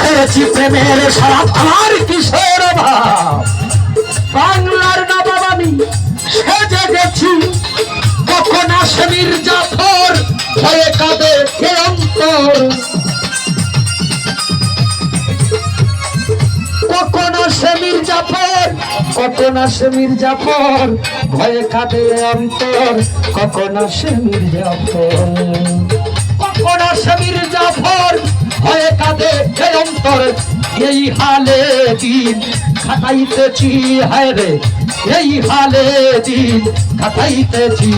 খেয়েছি প্রেমের সারা আমার কিশোর বাংলার নবাব আমি, সেজে গেছি। কখন আসে মির্জাফর ভয়ে কাঁদে অন্তর? কখন আসে মির্জাফর কখন আসে মির্জাফর? ভয়ে কাঁদে অন্তর। কখন আসে মির্জাফর? কখন আসে মির্জাফর? ভয়ে কাঁদে অন্তর। এই হালে দিন খাটাইতেছি হায় রে। এই হালে দিন খাটাইতেছি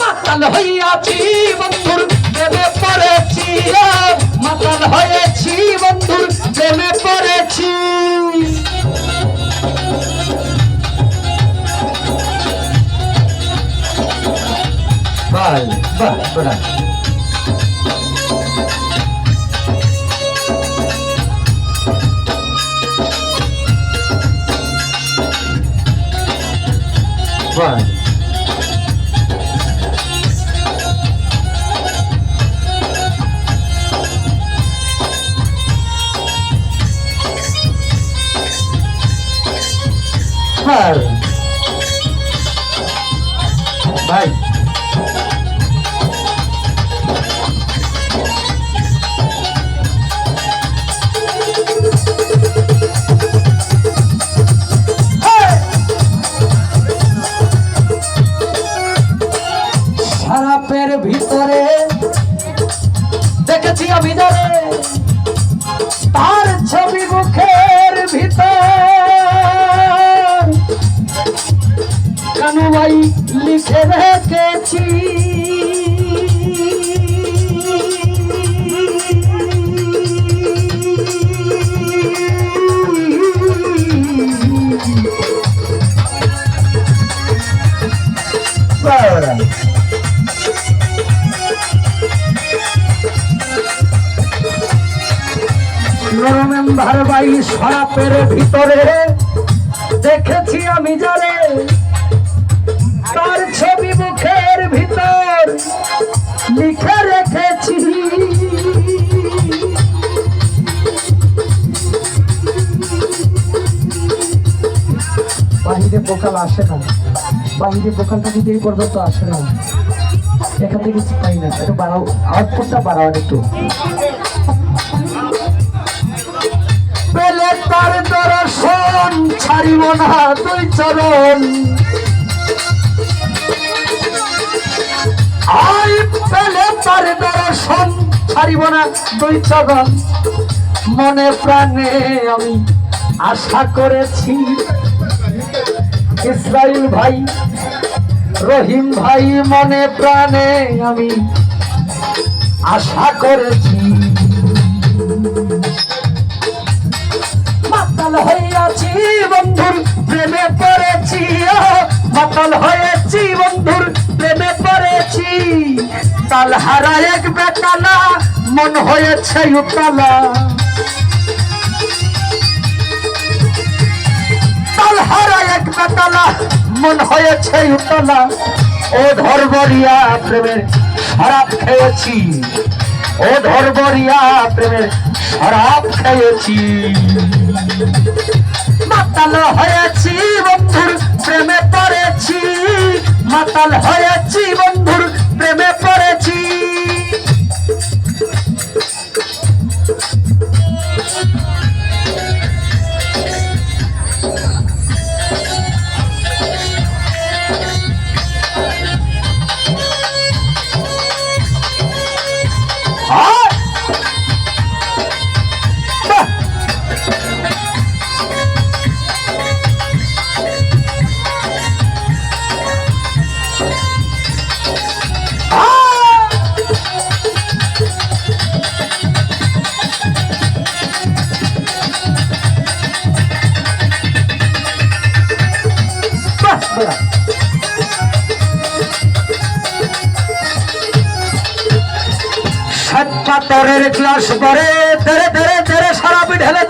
মাতাল হইয়াছি বন্ধুর প্রেমে পড়েছি মাতাল হয়েছি বন্ধুর প্রেমে পড়েছি। বাহ বাহ বাহ বাহ। ভাই নভেম্বর বাই সরাপের ভিতরে দেখেছি আমি জানে, তার ছবি মুখের ভিতর লিখে রেখেছি। বাহিরে বোকাল আসে না। বোকালটা যদি এই পর্যন্ত আসে না। এখান থেকে পাই না। একটু বাড়াও, আউটপুটটা বাড়াও একটু। ছাড়িব না ছাড়িব না দুই চরণ। মনে প্রাণে আমি আশা করেছি ইসরাইল ভাই, রহিম ভাই মনে প্রাণে আমি আশা করেছি। মাতাল হইয়াছি বন্ধুর প্রেমে পড়েছি মাতাল হয়েছি বন্ধুর প্রেমে পড়েছি। তাল হারা এক বেতালা, মন হয়েছে উতালা। মন হয়েছে উতলা ও ধর্মরিয়া প্রেমের খারাপ খেয়েছি। ও ধর্মরিয়া প্রেমের খারাপ খেয়েছি। মাতাল হয়েছি বন্ধুর প্রেমে পড়েছি। মাতাল হয়েছি সাত পাতরের ক্লাস করে তেরে তেরে তেরে সারা ঢেলে